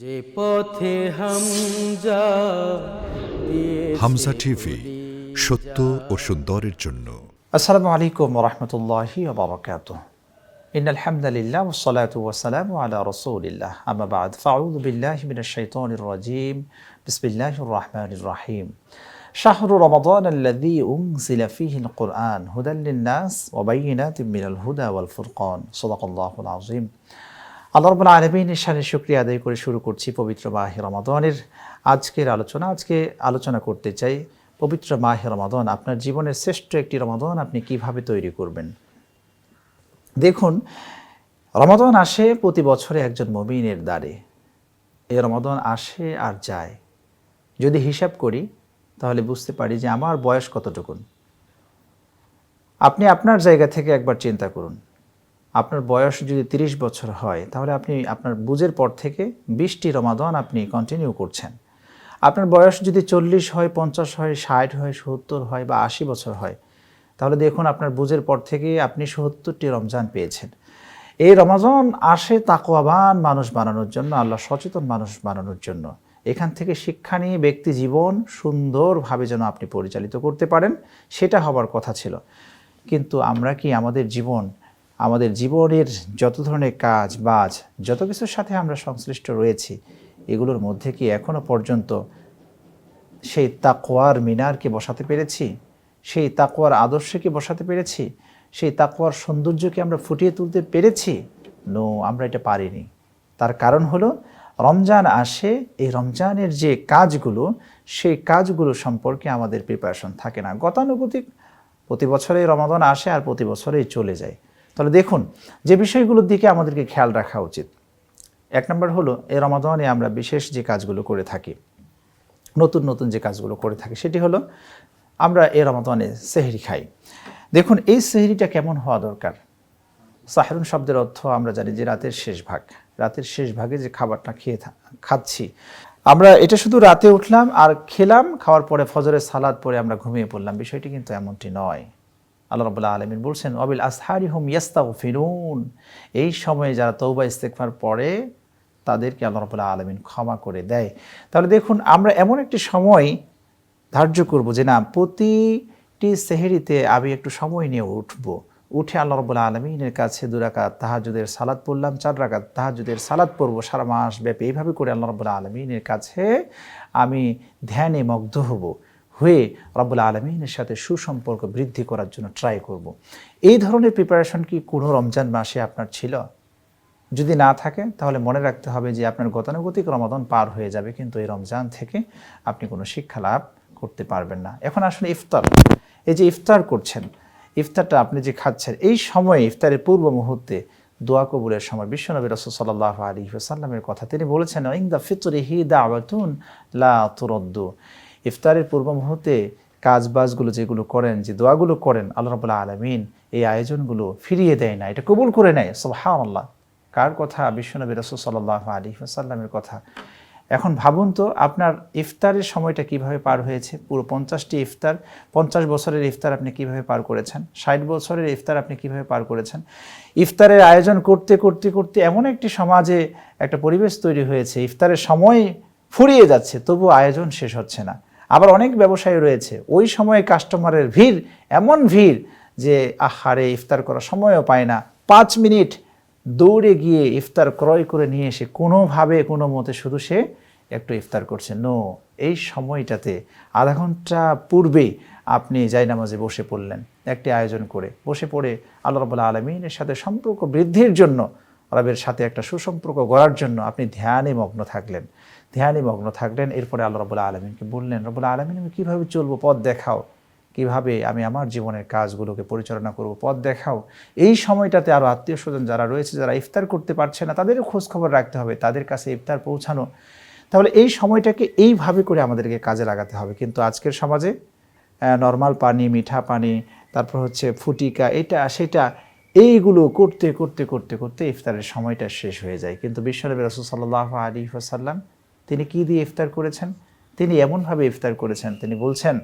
যে পথে হামজা দিয়েছে হামজা টিভি সত্য ও সুন্দরের জন্য আসসালামু আলাইকুম রহমতুল্লাহি ওবরাকাত إن الحمد لله والصلاة والسلام على رسول الله أما بعد فأعوذ بالله من الشيطان الرجيم بسم الله الرحمن الرحيم شهر رمضان الذي أنزل فيه القرآن هدى للناس وبينات من الهدى والفرقان صدق الله العظيم আল্লাহ রবুল আলমিনের সাথে শুক্রিয়া আদায় করে শুরু করছি পবিত্র মাহে রমাদনের আজকের আলোচনা। আজকে আলোচনা করতে চাই পবিত্র মাহে রমাদন। আপনার জীবনের শ্রেষ্ঠ একটি রমাদন আপনি কীভাবে তৈরি করবেন? দেখুন, রমাদন আসে প্রতি বছরে একজন মমিনের দ্বারে। এই রমাদন আসে আর যায়। যদি হিসাব করি, তাহলে বুঝতে পারি যে আমার বয়স কতটুকুন। আপনি আপনার জায়গা থেকে একবার চিন্তা করুন। আপনার বয়স যদি তিরিশ বছর হয়, তাহলে আপনি আপনার বুঝের পর থেকে বিশটি রমাদন আপনি কন্টিনিউ করছেন। আপনার বয়স যদি চল্লিশ হয়, পঞ্চাশ হয়, ষাট হয়, সত্তর হয় বা আশি বছর হয়, তাহলে দেখুন আপনার বুঝের পর থেকে আপনি সত্তরটি রমজান পেয়েছেন। এই রমাজন আসে তাকোয়াবান মানুষ বানানোর জন্য, আল্লাহ সচেতন মানুষ বানানোর জন্য। এখান থেকে শিক্ষা নিয়ে ব্যক্তি জীবন সুন্দরভাবে যেন আপনি পরিচালিত করতে পারেন, সেটা হবার কথা ছিল। কিন্তু আমরা কি আমাদের জীবন আমাদের জীবনের যত ধরনের কাজ, বাজ, যত কিছুর সাথে আমরা সংশ্লিষ্ট রয়েছি, এগুলোর মধ্যে কি এখনও পর্যন্ত সেই তাকোয়ার মিনারকে বসাতে পেরেছি? সেই তাকোয়ার আদর্শকে বসাতে পেরেছি? সেই তাকোয়ার সৌন্দর্যকে আমরা ফুটিয়ে তুলতে পেরেছি? নো, আমরা এটা পারিনি। তার কারণ হলো, রমজান আসে, এই রমজানের যে কাজগুলো, সেই কাজগুলো সম্পর্কে আমাদের প্রিপারেশন থাকে না। গতানুগতিক, প্রতি বছরে রমাদান আসে আর প্রতি বছরেই চলে যায়। তাহলে দেখুন, যে বিষয়গুলোর দিকে আমাদেরকে খেয়াল রাখা উচিত। এক নম্বর হলো, এই রমাদানে আমরা বিশেষ যে কাজগুলো করে থাকি, নতুন নতুন যে কাজগুলো করে থাকি, সেটি হলো আমরা এ রমাদানে সেহরি খাই। দেখুন, এই সেহরিটা কেমন হওয়া দরকার? সাহেরুন শব্দের অর্থ আমরা জানি যে রাতের শেষ ভাগ। রাতের শেষ ভাগে যে খাবারটা খেয়ে খাচ্ছি। আমরা এটা শুধু রাতে উঠলাম আর খেলাম, খাওয়ার পরে ফজরের সালাদ পরে আমরা ঘুমিয়ে পড়লাম। বিষয়টি কিন্তু এমনটি নয়। আল্লাহ রবুল্লাহ আলমিন বলছেন অবিল আসহারি হুম ইয়াস্তাউ ফিরুন এই সময়ে যারা তৌবা ইস্তেকফার পড়ে, তাদেরকে আল্লাহ রবুল্লাহ আলমিন ক্ষমা করে দেয়। তাহলে দেখুন, আমরা এমন একটি সময় ধার্য করব যে না, প্রতিটি সেহেরিতে আমি একটু সময় নিয়ে উঠব। উঠে আল্লাহ রবুল্লাহ আলমিনের কাছে দুরাকাত তাহাজুদের সালাদ পড়লাম, চার রাকাত তাহাজুদের সালাদ পড়ব সারা মাস ব্যাপী। এইভাবে করে আল্লাহ রবুল্লাহ আলমিনের কাছে আমি ধ্যানে মগ্ধ হব। হয়ে রব্বুল আলমিনের সাথে সুসম্পর্ক বৃদ্ধি করার জন্য ট্রাই করব। এই ধরনের প্রিপারেশন কি কোনো রমজান মাসে আপনার ছিল? যদি না থাকে, তাহলে মনে রাখতে হবে যে আপনার গতানুগতিক রমাদন পার হয়ে যাবে, কিন্তু এই রমজান থেকে আপনি কোনো শিক্ষা লাভ করতে পারবেন না। এখন আসলে ইফতার। এই যে ইফতার করছেন, ইফতারটা আপনি যে খাচ্ছেন, এই সময়ে, ইফতারের পূর্ব মুহূর্তে দোয়া কবুলের সময় বিশ্বনবী রসুল সাল্লাহ আলী সাল্লামের কথা তিনি বলেছেন ইং দ্য ফিতরি হি দা আবাতুন লা তুরদ্দু। ইফতারের পূর্ব মুহূর্তে কাজ বাজগুলো যেগুলো করেন, যে দোয়াগুলো করেন, আল্লাহ রবুল্লাহ আলমিন এই আয়োজনগুলো ফিরিয়ে দেয় না, এটা কবুল করে নেয় সোহান আল্লাহ কার কথা? বিশ্বনবী রসুল সাল্লাহ আলী সাল্লামের কথা। এখন ভাবুন তো, আপনার ইফতারের সময়টা কীভাবে পার হয়েছে? পুরো পঞ্চাশটি ইফতার, পঞ্চাশ বছরের ইফতার আপনি কীভাবে পার করেছেন? ষাট বছরের ইফতার আপনি কীভাবে পার করেছেন? ইফতারের আয়োজন করতে করতে করতে এমন একটি সমাজে একটা পরিবেশ তৈরি হয়েছে, ইফতারের সময় ফুরিয়ে যাচ্ছে তবু আয়োজন শেষ হচ্ছে না। আবার অনেক ব্যবসায়ী রয়েছে। ওই সময়ে কাস্টমারের ভিড়, এমন ভিড় যে, আহারে, ইফতার করার সময়ও পায় না। পাঁচ মিনিট দৌড়ে গিয়ে ইফতার ক্রয় করে নিয়ে এসে কোনোভাবে, কোনো মতে শুধু সে একটু ইফতার করছে। নো, এই সময়টাতে আধা ঘণ্টা পূর্বেই আপনি জায়নামাজে বসে পড়লেন, একটি আয়োজন করে। বসে পড়ে আল্লাহ রবুল্লা আলমিনের সাথে সম্পর্ক বৃদ্ধির জন্য, রবের সাথে একটা সুসম্পর্ক গড়ার জন্য আপনি ধ্যানে মগ্ন থাকলেন। ধ্যানে মগ্ন থাকলেন, এরপরে আল্লাহ রবুল্লা আলমিনকে বললেন রবুল্লা আলমিন, আমি কীভাবে চলবো? পথ দেখাও। কীভাবে আমি আমার জীবনের কাজগুলোকে পরিচালনা করব? পথ দেখাও। এই সময়টাতে আরও আত্মীয় স্বজন যারা রয়েছে, যারা ইফতার করতে পারছে না, তাদেরও খোঁজ খবর রাখতে হবে, তাদের কাছে ইফতার পৌঁছানো। তাহলে এই সময়টাকে এইভাবে করে আমাদেরকে কাজে লাগাতে হবে। কিন্তু আজকের সমাজে নর্মাল পানি, মিঠা পানি, তারপর হচ্ছে ফুটিকা, এটা, সেটা, এইগুলো করতে করতে করতে করতে ইফতারের সময়টা শেষ হয়ে যায়। কিন্তু বিশ্বনবী রসুল সাল্লাহ আলী সাল্লাম তিনি কি দিয়ে ইফতার করেছেন? তিনি এমনভাবে ইফতার করেছেন, তিনি বলছেন,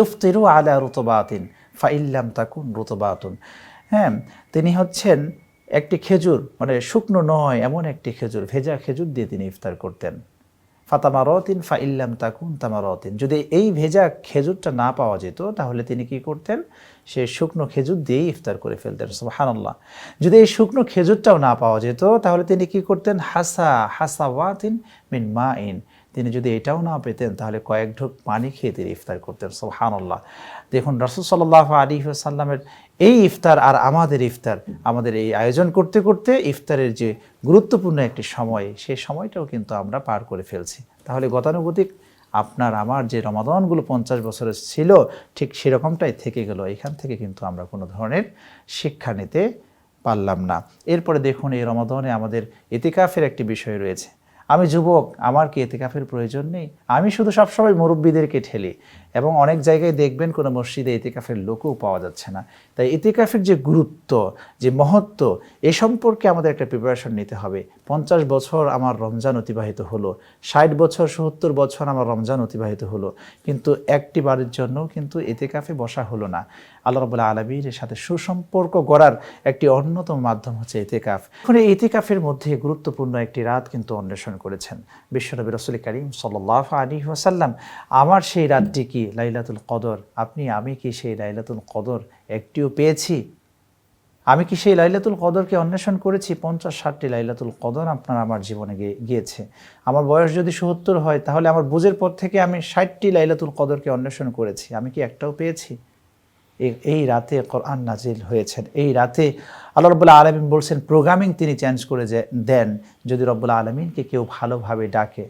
ইফতিরু আলা রুতবাতিন ফাইল্লাম তাকুন রুতবাতুন। হ্যাঁ তিনি হচ্ছেন একটি খেজুর মানে শুকনো নয়, এমন একটি খেজুর, ভেজা খেজুর দিয়ে তিনি ইফতার করতেন। ফাতামারতিন ফা ইল্লাম তাকুন তামারতিন। যদি এই ভেজা খেজুরটা না পাওয়া যেত, তাহলে তিনি কি করতেন? সে শুকনো খেজুর দিয়েই ইফতার করে ফেলতেন, সুবহানাল্লাহ। যদি এই শুকনো খেজুরটাও না পাওয়া যেত, তাহলে তিনি কি করতেন? হাসা হাসা ওয়াতিন মিন মা ইন তিনি যদি এটাও না পেতেন, তাহলে কয়েক ঢোক পানি খেয়ে তিনি ইফতার করতেন, সুবহানাল্লাহ। দেখুন, রসুল সাল্লাহ আলী সাল্লামের এই ইফতার আর আমাদের ইফতার, আমাদের এই আয়োজন করতে করতে ইফতারের যে গুরুত্বপূর্ণ একটি সময়, সেই সময়টাও কিন্তু আমরা পার করে ফেলছি। তাহলে গতানুগতিক আপনার, আমার যে রমাদানগুলো পঞ্চাশ বছরের ছিল, ঠিক সেরকমটাই থেকে গেল। এখান থেকে কিন্তু আমরা কোনো ধরনের শিক্ষা নিতে পারলাম না। এরপরে দেখুন, এই রমাদানে আমাদের ইতিকাফের একটি বিষয় রয়েছে। আমি যুবক, আমার কি এতেকাফের প্রয়োজন নেই? আমি শুধু সবসময় মুরব্বীদেরকে ঠেলি এবং অনেক জায়গায় দেখবেন কোনো মসজিদে এতেকাফের লোকও পাওয়া যাচ্ছে না। তাই এতেকাফের যে গুরুত্ব, যে মহত্ব, এ সম্পর্কে আমাদের একটা প্রিপারেশন নিতে হবে। পঞ্চাশ বছর আমার রমজান অতিবাহিত হলো, ষাট বছর, সত্তর বছর আমার রমজান অতিবাহিত হলো, কিন্তু একটি বারের জন্য কিন্তু এতেকাফে বসা হলো না। আল্লাহ রবুল্লা আলমীর সাথে সুসম্পর্ক গড়ার একটি অন্যতম মাধ্যম হচ্ছে এতেকাফ এখন এই মধ্যে গুরুত্বপূর্ণ একটি রাত কিন্তু অন্বেষণ করেছেন। বিশ্বনবী রসুল করিম সাল্লাহ আলী ওয়াসাল্লাম, আমার সেই রাতটি কি, লাইলাতুল কদর? আপনি, আমি কি সেই লাইলাতুল কদর একটিও পেয়েছি? আমি কি সেই লাইলাতুল কদরকে অন্বেষণ করেছি? পঞ্চাশ ষাটটি লাইলাতুল কদর আপনার আমার জীবনে গিয়েছে। আমার বয়স যদি সত্তর হয়, তাহলে আমার বুঝের পর থেকে আমি ষাটটি লাইলাতুল কদরকে অন্বেষণ করেছি। আমি কি একটাও পেয়েছি? এই রাতে কোরআন নাজিল হয়েছেন। এই রাতে আল্লাহ রব্বুল্লাহ আলমিন বলছেন প্রোগ্রামিং তিনি চেঞ্জ করে যে দেন। যদি রব্বুল্লাহ আলমিনকে কেউ ভালোভাবে ডাকে,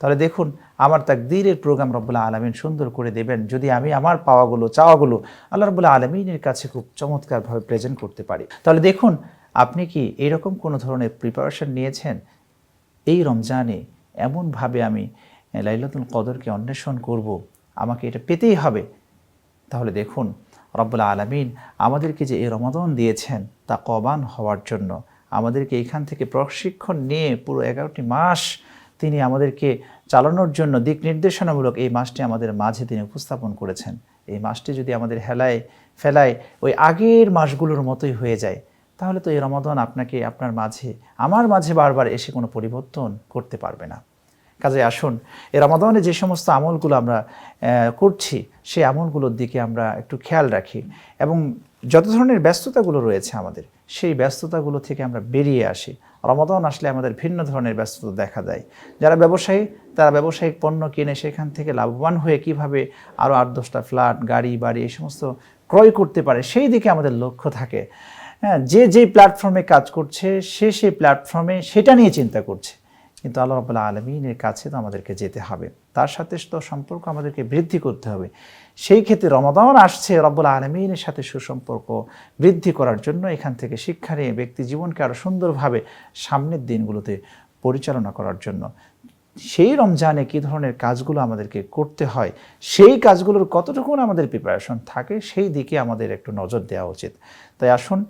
তাহলে দেখুন, আমার তাকদীরের প্রোগ্রাম রব্বুল্লাহ আলমিন সুন্দর করে দেবেন। যদি আমি আমার পাওয়াগুলো, চাওয়াগুলো আল্লাহ রব্বুল্লাহ আলমিনের কাছে খুব চমৎকারভাবে প্রেজেন্ট করতে পারি। তাহলে দেখুন, আপনি কি এরকম কোনো ধরনের প্রিপারেশন নিয়েছেন? এই রমজানে এমনভাবে আমি লাইলাতুল কদরকে অন্বেষণ করব, আমাকে এটা পেতেই হবে। তাহলে দেখুন রব্বুল আলমিন আমাদেরকে যে এই রমাদন দিয়েছেন তা কবান হওয়ার জন্য, আমাদেরকে এখান থেকে প্রশিক্ষণ নিয়ে পুরো এগারোটি মাস তিনি আমাদেরকে চালানোর জন্য দিক নির্দেশনামূলক এই মাসটি আমাদের মাঝে তিনি উপস্থাপন করেছেন। এই মাসটি যদি আমাদের হেলায় ফেলায় ওই আগের মাসগুলোর মতোই হয়ে যায়, তাহলে তো এই রমাদন আপনাকে আপনার মাঝে, আমার মাঝে বারবার এসে কোনো পরিবর্তন করতে পারবে না। কাজে আসুন। এই রমাদানে যে সমস্ত আমলগুলো আমরা করছি, সেই আমলগুলোর দিকে আমরা একটু খেয়াল রাখি এবং যত ধরনের ব্যস্ততাগুলো রয়েছে আমাদের, সেই ব্যস্ততাগুলো থেকে আমরা বেরিয়ে আসি। রমাদান আসলে আমাদের ভিন্ন ধরনের ব্যস্ততা দেখা দেয়। যারা ব্যবসায়ী, তারা ব্যবসায়িক পণ্য কিনে সেখান থেকে লাভবান হয়ে কীভাবে আরও আট দশটা ফ্ল্যাট, গাড়ি, বাড়ি এই সমস্ত ক্রয় করতে পারে, সেই দিকে আমাদের লক্ষ্য থাকে। হ্যাঁ যে যেই প্ল্যাটফর্মে কাজ করছে, সে সেই প্ল্যাটফর্মে সেটা নিয়ে চিন্তা করছে। কিন্তু আল্লাহ রবাল্লাহ আলমিনের কাছে তো আমাদেরকে যেতে হবে। তার সাথে তো সম্পর্ক আমাদেরকে বৃদ্ধি করতে হবে। সেই ক্ষেত্রে রমাদান আসছে রব্বুল আলমিনের সাথে সুসম্পর্ক বৃদ্ধি করার জন্য। এখান থেকে শিক্ষা নিয়ে ব্যক্তি জীবনকে আরও সুন্দরভাবে সামনের দিনগুলোতে পরিচালনা করার জন্য। সেই রমজানে কী ধরনের কাজগুলো আমাদেরকে করতে হয়? সেই কাজগুলোর কতটুকু আমাদের প্রিপারেশন থাকে, সেই দিকে আমাদের একটু নজর দেওয়া উচিত। তাই আসুন,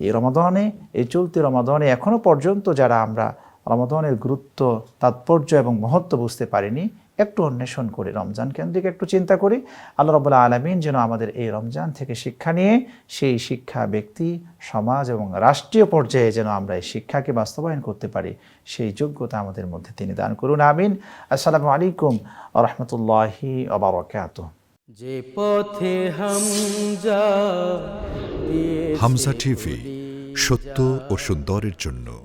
এই রমাদানে, এই চলতি রমাদানে এখনও পর্যন্ত যারা আমরা রমাদানের গুরুত্ব তাৎপর্য এবং মহত্ব বুঝতে পারিনি একটু অন্বেষণ করি। রমজান কেন্দ্রিক একটু চিন্তা করি। আল্লাহ রবুল্লা আলমিন যেন আমাদের এই রমজান থেকে শিক্ষা নিয়ে সেই শিক্ষা ব্যক্তি সমাজ এবং রাষ্ট্রীয় পর্যায়ে যেন আমরা এই শিক্ষাকে বাস্তবায়ন করতে পারি সেই যোগ্যতা আমাদের মধ্যে তিনি দান করুন আমিন। আসসালামু আলাইকুম রহমতুল্লাহি অবরকাত যে পথে হামজা হামজা টিভি সত্য ও সুন্দরের জন্য।